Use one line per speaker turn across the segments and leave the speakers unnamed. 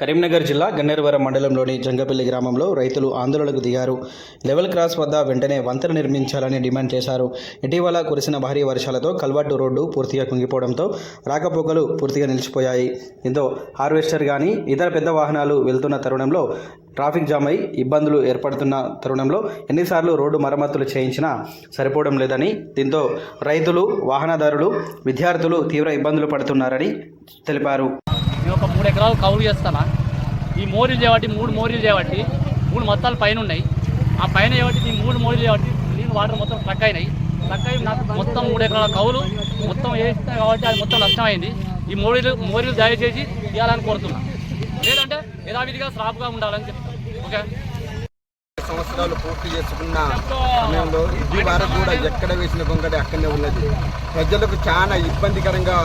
కరీంనగర్ జిల్లా గన్నేరువరం మండలంలోని జంగపల్లి గ్రామంలో రైతులు ఆందోళనకు దిగారు. లెవెల్ క్రాస్ వద్ద వెంటనే వంతెన నిర్మించాలని డిమాండ్ చేశారు. ఇటీవల కురిసిన భారీ వర్షాలతో కల్వాటు రోడ్డు పూర్తిగా కుంగిపోవడంతో రాకపోకలు పూర్తిగా నిలిచిపోయాయి. దీంతో హార్వెస్టర్ కానీ ఇతర పెద్ద వాహనాలు వెళ్తున్న తరుణంలో ట్రాఫిక్ జామ్ అయి ఇబ్బందులు ఏర్పడుతున్న తరుణంలో ఎన్నిసార్లు రోడ్డు మరమ్మతులు చేయించినా సరిపోవడం లేదని దీంతో రైతులు వాహనదారులు విద్యార్థులు తీవ్ర ఇబ్బందులు పడుతున్నారని తెలిపారు.
నేను ఒక మూడు ఎకరాలు కౌలు చేస్తానా? ఈ మోరీలు చేయబట్టి మూడు మోరీలు చేయబట్టి మూడు మొత్తాలు పైన ఉన్నాయి. ఆ పైన చేయబట్టి ఈ మూడు మోరీలు చేయబట్టి నీళ్ళు వాటర్ మొత్తం ట్రక్ అయినాయి. ట్రక్ అయి నాకు మొత్తం మూడు ఎకరాల కౌలు మొత్తం వేస్తా కాబట్టి అది మొత్తం నష్టమైంది ఈ మోరీలు మోరీలు దయచేసి తీయాలని కోరుతున్నా. లేదంటే యథావిధిగా స్లాబ్గా ఉండాలని చెప్తాను ఓకే?
సంవత్సరాలు పూర్తి చేసుకున్న సమయంలో ఇది వరకు కూడా ఎక్కడ వేసిన గొంగడి అక్కడనే ఉన్నది. ప్రజలకు చాలా ఇబ్బందికరంగా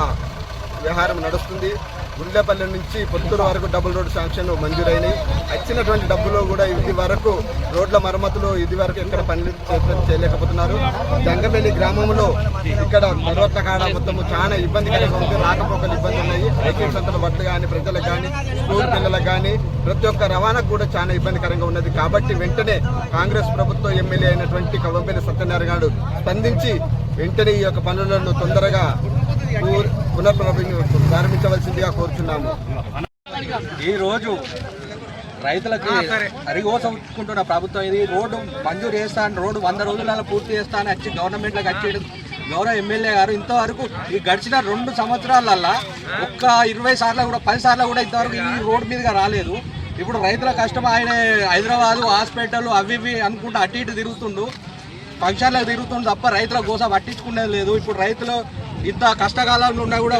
వ్యవహారం నడుస్తుంది. గుండెపల్లి నుంచి పొత్తూరు వరకు డబుల్ రోడ్ శాంక్షన్ మంజూరైనవి వచ్చినటువంటి డబ్బులో కూడా ఇది వరకు రోడ్ల మరమ్మతులు ఇది వరకు ఎక్కడ పనులు చేయలేకపోతున్నారు. జంగపల్లి గ్రామంలో ఇక్కడ మరొక కాడ మొత్తము చాలా ఇబ్బందికరంగా ఉంది. రాకపోకలు ఇబ్బంది ఉన్నాయి. ఐటీ సంతల బట్టలు కానీ ప్రజలకు కానీ స్కూల్ పిల్లలకు కానీ ప్రతి ఒక్క రవాణాకు కూడా చాలా ఇబ్బందికరంగా ఉన్నది. కాబట్టి వెంటనే కాంగ్రెస్ ప్రభుత్వ ఎమ్మెల్యే అయినటువంటి కవ్వంపల్లి సత్యనారాయణ గారు స్పందించి వెంటనే ఈ యొక్క పనులను తొందరగా ప్రారంభించవలసిందిగా కోరుచున్నాము.
ఈ రోజు రైతులకి అరిగోస ఉంచుకుంటున్న ప్రభుత్వం ఇది. రోడ్డు మంజూరు చేస్తాను రోడ్డు వంద రోజులలో పూర్తి చేస్తాను వచ్చి గవర్నమెంట్లోకి వచ్చి గౌరవ ఎమ్మెల్యే గారు ఇంతవరకు ఈ గడిచిన రెండు సంవత్సరాలల్లా ఒక్క ఇరవై సార్లు కూడా పది సార్లు కూడా ఇంతవరకు ఈ రోడ్డు మీదుగా రాలేదు. ఇప్పుడు రైతుల కష్టం ఆయన హైదరాబాదు హాస్పిటల్ అవి ఇవి అనుకుంటూ అటు ఇటు తిరుగుతుండు. ఫంక్షన్లకు తిరుగుతుంది తప్ప రైతుల గోస పట్టించుకునేది లేదు. ఇప్పుడు రైతులు ఇంత కష్టకాలంలో ఉన్నా కూడా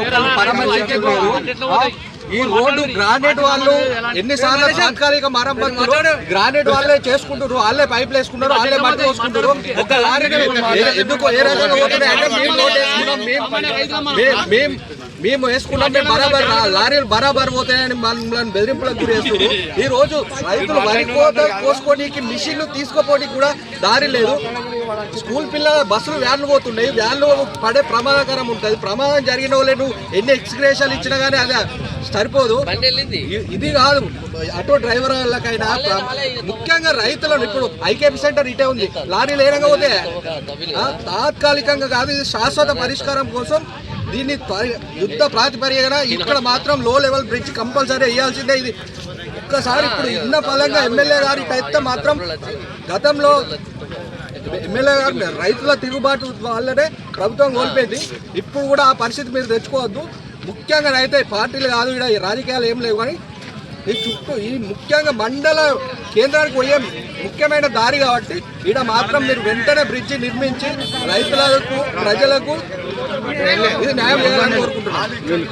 ఈ రోడ్డు గ్రానైట్ వాళ్ళు ఎన్నిసార్లు తాత్కాలిక మరమ్మతులు గ్రానైట్ వాళ్ళే చేసుకుంటారు వాళ్ళే పైపులు వేసుకుంటారు వాళ్ళే మట్టి వేసుకుంటారు ఒక ఎందుకు? ఏ రకంగా పోతున్నాయి అంటే మేము రోడ్ వేసుకున్నాం మేము- మేము మేము వేసుకున్నాం మేము బరాబర్ లారీలు బరాబర్ పోతాయని మమ్మల్ని బెదిరింపులకు గురి చేస్తున్నారు. ఈ రోజు రైతులు వరి కోత కోసుకోనికి మిషన్లు తీసుకోపోవడానికి కూడా దారి లేదు. స్కూల్ పిల్లల బస్సులు వ్యాన్లు పోతున్నాయి వ్యాన్లు పడే ప్రమాదకరం ఉంటుంది. ప్రమాదం జరిగిన వాళ్ళే నువ్వు ఎన్ని ఎక్స్గ్రేషన్లు ఇచ్చినా కానీ అది సరిపోదు. ఇది కాదు. ఆటో డ్రైవర్ వాళ్ళకైనా ముఖ్యంగా రైతులను ఇప్పుడు ఐకేపీ సెంటర్ ఇటే ఉంది. లారీలు ఏ రంగా పోతే తాత్కాలికంగా కాదు ఇది శాశ్వత పరిష్కారం కోసం దీన్ని యుద్ధ ప్రాతిపదికన ఇక్కడ మాత్రం లో లెవెల్ బ్రిడ్జ్ కంపల్సరీ వేయాల్సిందే ఇది. ఒక్కసారి ఇప్పుడు ఇన్న ఫలంగా ఎమ్మెల్యే గారి అయితే మాత్రం గతంలో ఎమ్మెల్యే గారు రైతుల తిరుగుబాటు వల్లనే ప్రభుత్వం కోల్పోయింది. ఇప్పుడు కూడా ఆ పరిస్థితి మీరు తెచ్చుకోవద్దు. ముఖ్యంగా అయితే పార్టీలు కాదు ఇక్కడ రాజకీయాలు ఏం లేవు కానీ ఈ చుట్టూ ఈ ముఖ్యంగా మండల కేంద్రానికి పోయే ముఖ్యమైన దారి కాబట్టి ఇక్కడ మాత్రం మీరు వెంటనే బ్రిడ్జి నిర్మించి రైతులకు ప్రజలకు ఇది న్యాయం చేయాలని కోరుకుంటున్నాను